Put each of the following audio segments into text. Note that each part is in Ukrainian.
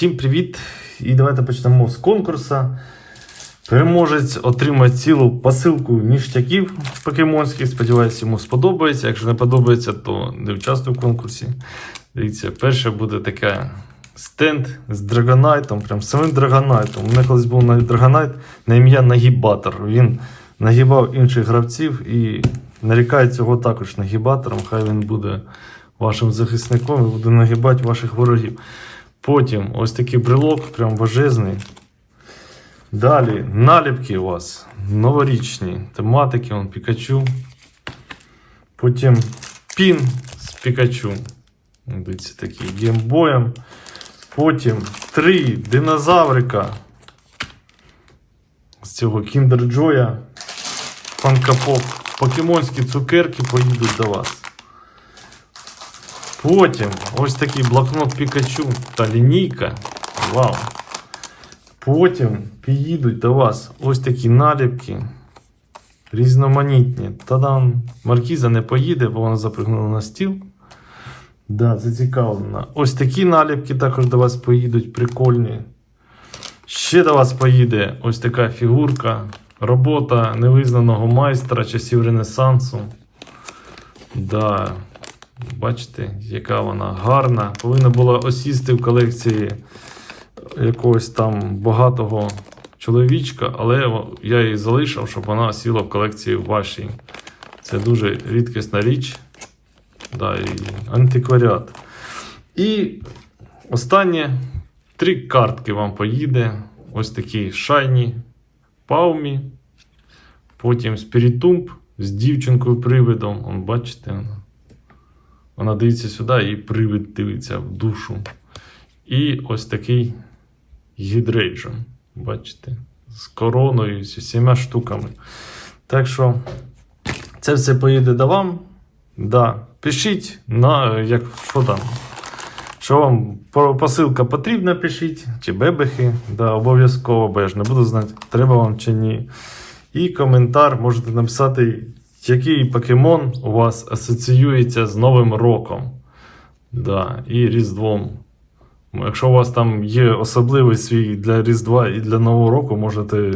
Всім привіт! І давайте почнемо з конкурсу. Переможець отримає цілу посилку ніштяків покемонських. Сподіваюся, йому сподобається. Якщо не подобається, то не участвуй в конкурсі. Дивіться, перше буде таке стенд з драгонайтом, прям самим драгонайтом. У мене колись був драгонайт на ім'я Нагібатор. Він нагибав інших гравців і нарікає цього також нагібатором. Хай він буде вашим захисником і буде нагибати ваших ворогів. Потім ось такий брелок, прям важезний. Далі наліпки у вас новорічні тематики, он Пікачу. Потім пін з Пікачу. Дивіться, такий геймбоєм. Потім три динозаврика з цього Joy. Фанкапоп. Покемонські цукерки поїдуть до вас. Потім ось такий блокнот Пікачу та лінійка. Вау! Потім підійдуть до вас ось такі наліпки. Різноманітні. Та-дам! Маркіза не поїде, бо вона запригнула на стіл. Да, зацікавлена. Ось такі наліпки також до вас поїдуть, прикольні. Ще до вас поїде ось така фігурка. Робота невизнаного майстра часів Ренесансу. Да. Бачите, яка вона гарна. Повинна була осісти в колекції якогось там багатого чоловічка, але я її залишив, щоб вона сіла в колекції вашій. Це дуже рідкісна річ. Да, і антикваріат. І останнє три картки вам поїде. Ось такі шайні Паумі. Потім Спірітумп з дівчинкою-привидом. Бачите, вона. Дивиться сюди і привид дивиться в душу. І ось такий гідрейджон. Бачите? З короною, з усіма штуками. Так що це все поїде до вам. Да. Пишіть, на, як, що там. Що вам посилка потрібна, пишіть, чи бебехи. Да, обов'язково, бо я ж не буду знати, треба вам чи ні. І коментар можете написати, який покемон у вас асоціюється з Новим роком. Да, і Різдвом. Якщо у вас там є особливий свій для Різдва і для Нового року, можете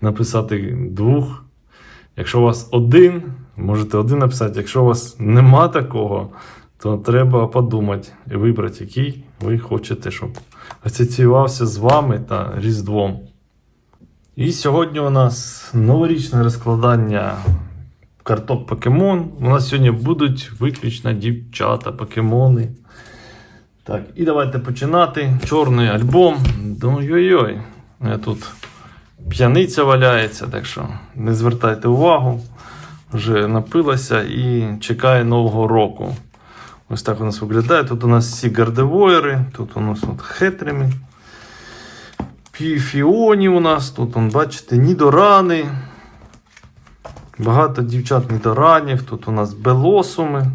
написати двох. Якщо у вас один, можете один написати. Якщо у вас нема такого, то треба подумати і вибрати, який ви хочете, щоб асоціювався з вами та Різдвом. І сьогодні у нас новорічне розкладання карток покемон. У нас сьогодні будуть виключно дівчата, покемони. Так, і давайте починати. Чорний альбом. Ну йой-йой. Е, Тут п'яниця валяється, так що не звертайте увагу. Вже напилася і чекає Нового року. Ось так у нас виглядає. Тут у нас всі гардевоєри, тут у нас от хетрими. Піфіоні у нас, тут, бачите, нідорани. Багато дівчат нідоранів. Тут у нас белосуми.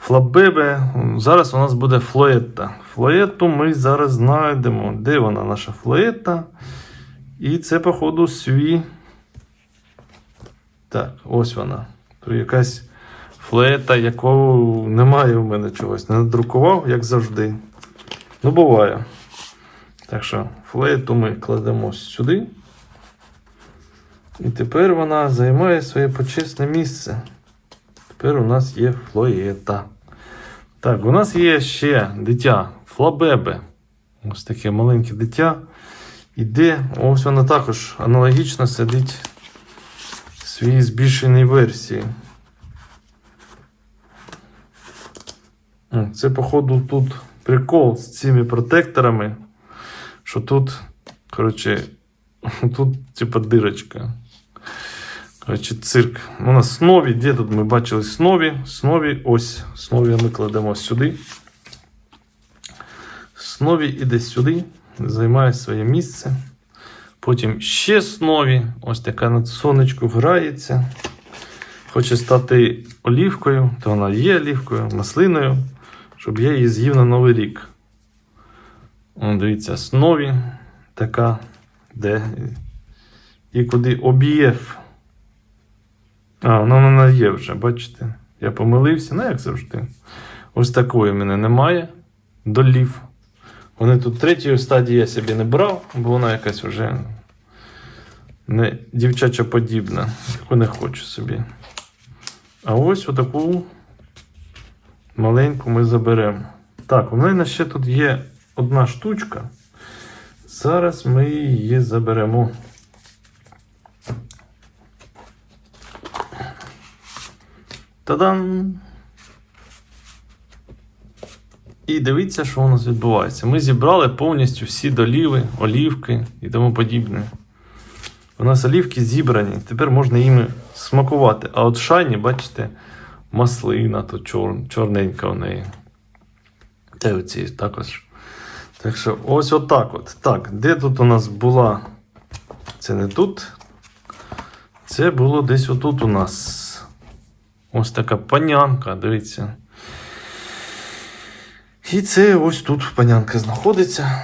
Флабебе. Зараз у нас буде флоєтта. Флоєтту ми зараз знайдемо. Де вона наша флоєтта? І це, походу, свій. Так, ось вона. Тут якась флеєта, якого немає в мене чогось. Не надрукував, як завжди. Ну, буває. Так що флейту ми кладемо сюди. І тепер вона займає своє почесне місце. Тепер у нас є флоєта. Так, у нас є ще дитя флабебе. Ось таке маленьке дитя. Іде, ось вона також аналогічно сидить в своїй збільшеній версії. Це, походу, тут прикол з цими протекторами що тут, коротше, тут, типа, дирочка. Коротше, цирк. У нас снові, де тут ми бачили снові? Снові, ось. Снові ми кладемо сюди. Снові іде сюди, займає своє місце. Потім ще снові. Ось така над сонечку грається. Хоче стати олівкою, то вона є олівкою, маслиною, щоб я її з'їв на Новий рік. О, дивіться, снові така, де. І куди об'єв. А, вона вона є вже, бачите? Я помилився, ну як завжди. Ось такої в мене немає. Долів. Вони тут третьої стадії я собі не брав, бо вона якась вже не дівчача подібна, яку не хочу собі. А ось отаку маленьку ми заберемо. Так, у мене ще тут є одна штучка. Зараз ми її заберемо. Та-дам! І дивіться, що у нас відбувається. Ми зібрали повністю всі доліви, олівки і тому подібне. У нас олівки зібрані, тепер можна їми смакувати. А от шайні, бачите, маслина тут чор, чорненька в неї. Та оці також. Так що ось отак от. Так, де тут у нас була? Це не тут. Це було десь отут у нас. Ось така панянка, дивіться. І це ось тут панянка знаходиться.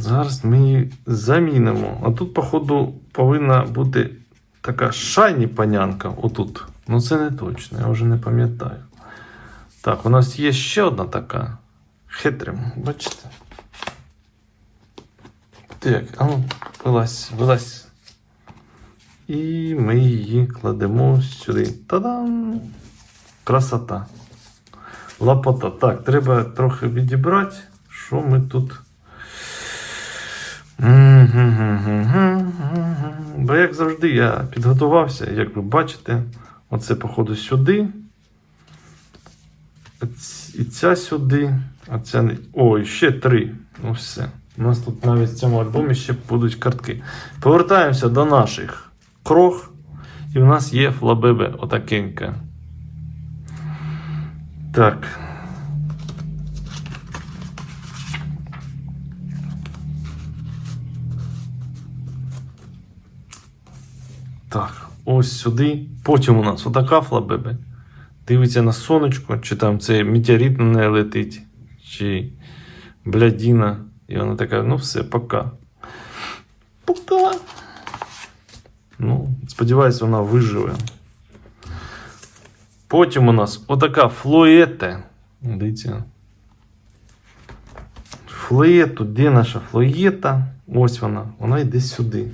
Зараз ми її замінимо. А тут, походу, повинна бути така шайні панянка отут. Ну це не точно, я вже не пам'ятаю. Так, у нас є ще одна така. Хитрим, бачите? Так, а ну, вилазь, вилазь. І ми її кладемо сюди. Та-дам! Красота. Лапота. Так, треба трохи відібрати, що ми тут. Бо як завжди я підготувався, як ви бачите, оце походу сюди. І ця сюди, а ця не. Ой, ще три. Ну все. У нас тут навіть в цьому альбомі ще будуть картки. Повертаємося до наших крох. І в нас є флабебе отакенька. Так. Так, ось сюди. Потім у нас отака флабебе. Дивиться на сонечко, чи там це метеорит неї летить, чи блядіна. І вона така, ну все. Пока. Ну, сподіваюсь, вона виживе. Потім у нас отака флоєте. Дивіться. Флоєту, де наша флоєта? Ось вона. Вона йде сюди.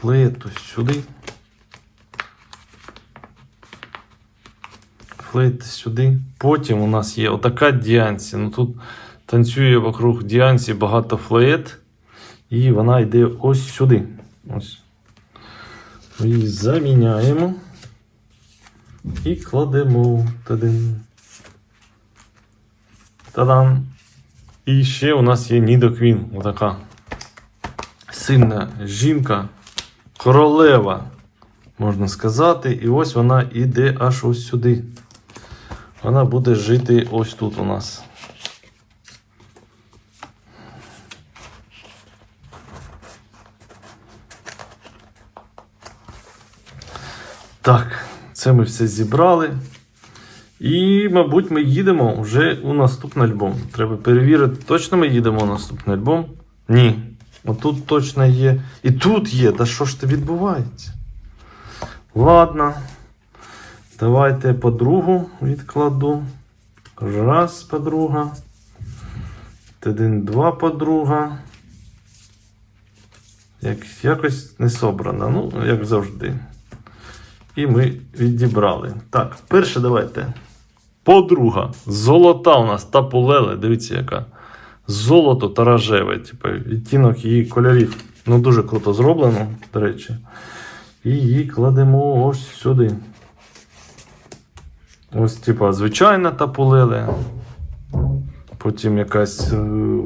Флейту сюди. Флейт сюди. Потім у нас є отака діанці. Ну тут танцює вокруг діанці багато флеєт. І вона йде ось сюди. Ось. Ми її заміняємо. І кладемо. Та-дам. І ще у нас є Нідо Квін. Отака сильна жінка, королева, можна сказати. І ось вона йде аж ось сюди. Вона буде жити ось тут у нас. Так, це ми все зібрали. І, мабуть, ми їдемо вже у наступний альбом. Треба перевірити, точно ми їдемо у наступний альбом? Ні. Отут точно є. І тут є. Та що ж це відбувається? Ладно. Давайте подругу відкладу. Раз подруга. Один, два подруга. Як, якось не собрано. Ну, як завжди. І ми відібрали. Так, перше давайте. Подруга. Золота у нас тапулеле. Дивіться, яка. Золото та рожеве. Типу, відтінок її кольорів. Ну, дуже круто зроблено, до речі. І її кладемо ось сюди. Ось, типа, звичайна тапулеле. Потім якась е,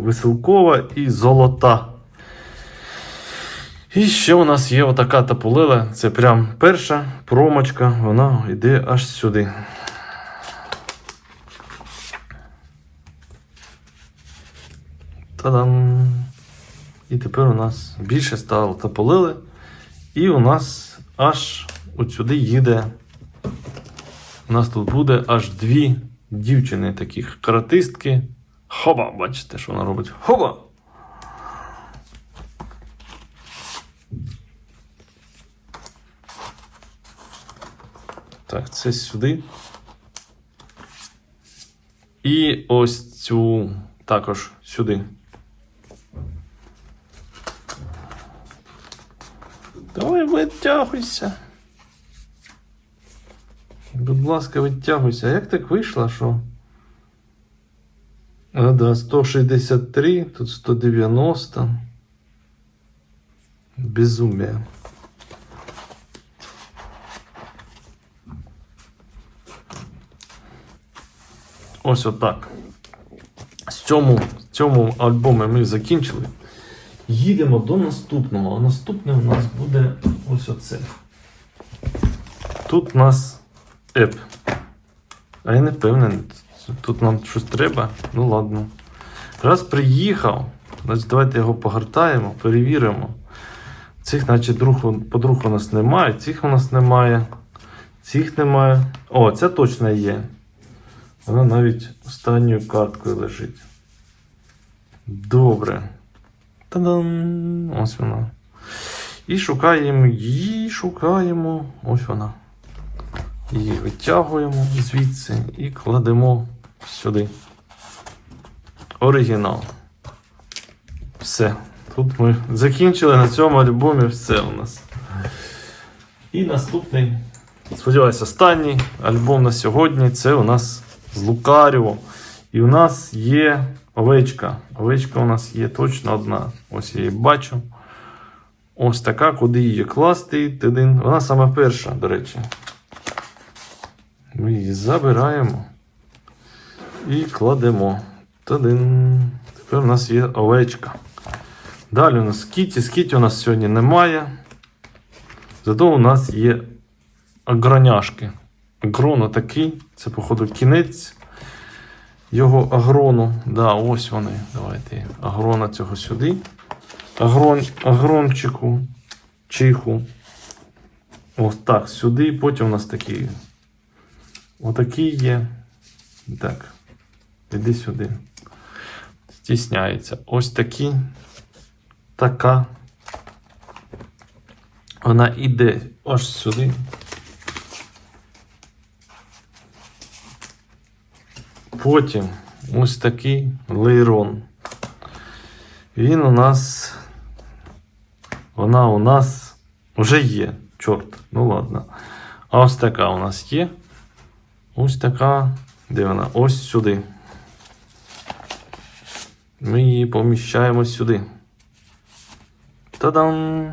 веселкова і золота. І ще у нас є отака тапулела. Це прям перша промочка, вона йде аж сюди. Та-дам! І тепер у нас більше стало тапулели. І у нас аж от сюди їде. У нас тут буде аж дві дівчини таких каратистки. Хоба! Бачите, що вона робить? Хоба! Так, це сюди. І ось цю також сюди. Давай витягуйся. Будь ласка, витягуйся. А як так вийшло, що? А, да, 163, тут 190. Безумие. Ось отак. З цьому, цьому альбомі ми закінчили. Їдемо до наступного. А наступне у нас буде ось оце. Тут у нас еп. А я не впевнений. Тут нам щось треба. Ну ладно. Раз приїхав, значить давайте його погортаємо, перевіримо. Цих, наче друг, подруг у нас немає, цих у нас немає. Цих немає. О, ця точно є. Вона навіть останньою карткою лежить. Добре. Та-дам! Ось вона. І шукаємо її, шукаємо. Ось вона. Її витягуємо звідси і кладемо сюди. Оригінал. Все. Тут ми закінчили на цьому альбомі все у нас. І наступний, сподіваюся, останній альбом на сьогодні це у нас з Лукаріо. І у нас є овечка. Овечка у нас є точно одна. Ось я її бачу. Ось така, куди її класти. Тидин. Вона сама перша, до речі. Ми її забираємо і кладемо. Тадин. Тепер у нас є овечка. Далі у нас скіті. Скіті у нас сьогодні немає. Зато у нас є агроняшки. Агрон такий. Це, походу, кінець його агрону. Да, ось вони. Давайте агрона цього сюди. Агрон, агрончику, чиху. Ось так, сюди. Потім у нас такі. Отакий є. Так. Іди сюди. Стісняється. Ось такі. Така. Вона іде аж сюди. Потім ось такий лейрон. Він у нас. Вона у нас вже є. Чорт, ну ладно. А ось така у нас є. Ось така. Де вона? Ось сюди. Ми її поміщаємо сюди. Та-дам!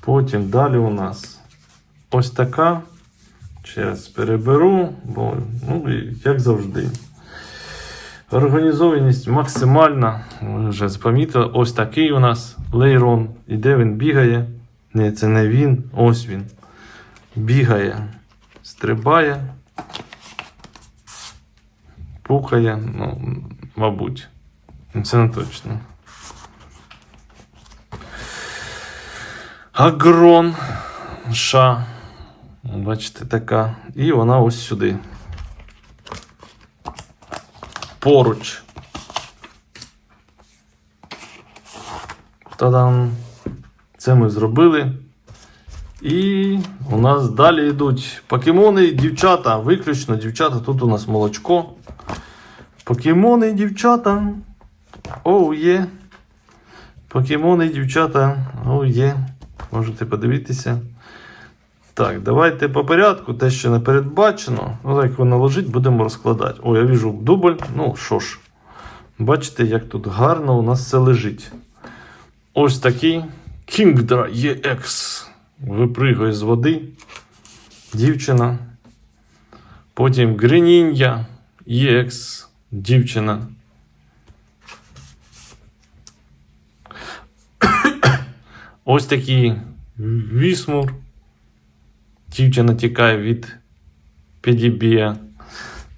Потім далі у нас ось така. Зараз переберу, бо, ну, як завжди. Організованість максимальна. Ви вже помітили. Ось такий у нас лейрон. І де він бігає? Ні, це не він. Ось він. Бігає, стрибає, пукає, ну, мабуть. Це не точно. Агрон. Ша. Бачите, така. І вона ось сюди. Поруч. Та-дам. Це ми зробили. І у нас далі йдуть покемони, дівчата. Виключно дівчата. Тут у нас молочко. Покемони, дівчата. Оу є. Покемони, дівчата. Оу є. Можете подивитися. Так, давайте по порядку. Те, що не передбачено. Ну, як воно лежить, будемо розкладати. О, я віжу дубль. Ну що ж. Бачите, як тут гарно у нас все лежить. Ось такий Kingdra EX. Випригує з води. Дівчина. Потім Greninja EX. Дівчина. Ось такий вісмур. Дівчина тікає від підібія.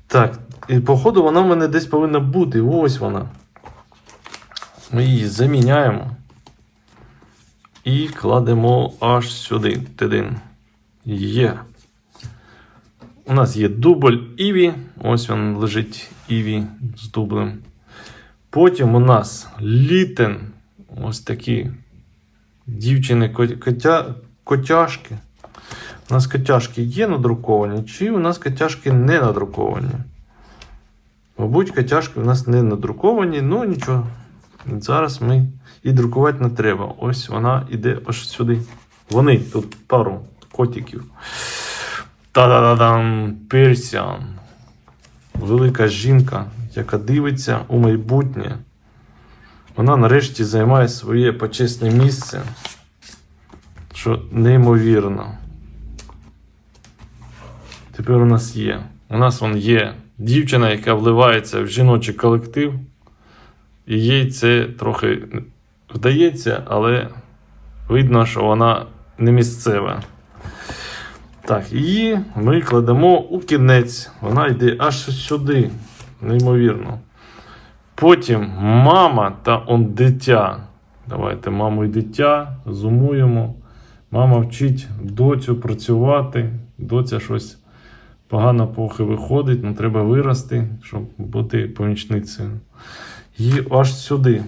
Так, і походу вона в мене десь повинна бути. Ось вона. Ми її заміняємо. І кладемо аж сюди. Тидин. Є. У нас є дубль Іві. Ось він лежить Іві з дублем. Потім у нас літен. Ось такі дівчини котя, котяшки. У нас котяшки є надруковані, чи у нас котяшки не надруковані? Мабуть, котяшки у нас не надруковані, ну нічого. Зараз ми і друкувати не треба. Ось вона йде аж сюди. Вони тут пару котиків. Та-да-да-дам! Персіан. Велика жінка, яка дивиться у майбутнє. Вона нарешті займає своє почесне місце, що неймовірно. Тепер у нас є. У нас вон є дівчина, яка вливається в жіночий колектив, і їй це трохи вдається, але видно, що вона не місцева. Так, її ми кладемо у кінець. Вона йде аж сюди. Неймовірно. Потім мама та он дитя. Давайте маму і дитя зумуємо. Мама вчить доцю працювати. Доця щось погано похи виходить, але треба вирости, щоб бути помічницею. Її аж сюди.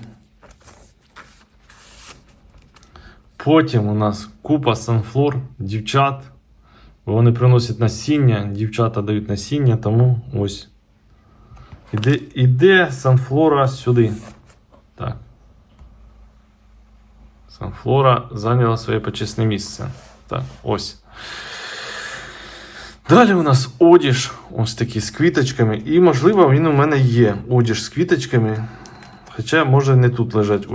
Потім у нас купа санфлор, дівчат. Бо вони приносять насіння, дівчата дають насіння, тому ось. Іде, іде санфлора сюди. Так. Санфлора зайняла своє почесне місце. Так, ось. Далі у нас одіж, ось такий з квіточками. І, можливо, він у мене є. Одіж з квіточками. Хоча, може, не тут лежать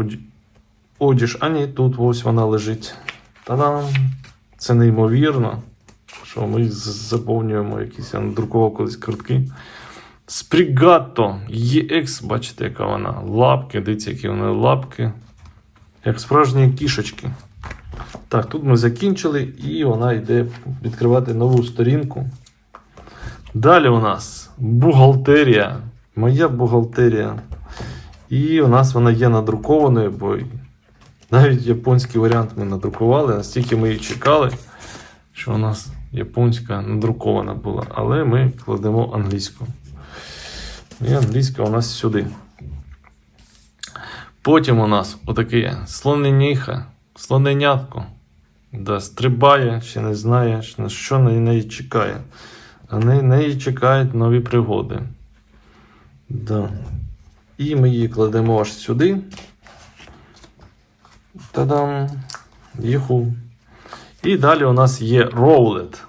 одіж, а ні, тут ось вона лежить. Та-дам! Це неймовірно, що ми заповнюємо якісь, я надрукував колись картки. Спрігато EX, бачите, яка вона. Лапки, дивіться, які вони лапки. Як справжні кішечки. Так, тут ми закінчили, і вона йде відкривати нову сторінку. Далі у нас бухгалтерія. Моя бухгалтерія. І у нас вона є надрукованою, бо навіть японський варіант ми надрукували, настільки ми її чекали, що у нас японська надрукована була. Але ми кладемо англійську. І англійська у нас сюди. Потім у нас отаке слоненіха, слоненятко. Да, стрибає, ще не знає, на що на неї чекає. А на неї чекають нові пригоди. Да. І ми її кладемо аж сюди. Та-дам! Їху. І далі у нас є роулет.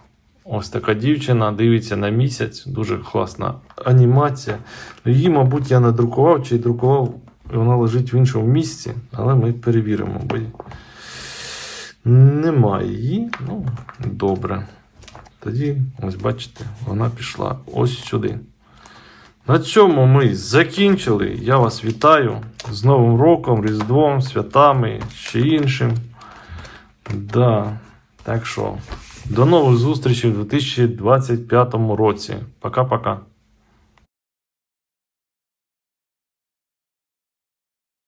Ось така дівчина дивиться на місяць. Дуже класна анімація. Її, мабуть, я не друкував чи друкував, і вона лежить в іншому місці, але ми перевіримо, бо немає її. Ну, добре. Тоді, ось бачите, вона пішла ось сюди. На цьому ми закінчили. Я вас вітаю з Новим роком, Різдвом, святами, ще іншим. Да. Так що, до нових зустрічей у 2025 році. Пока-пока.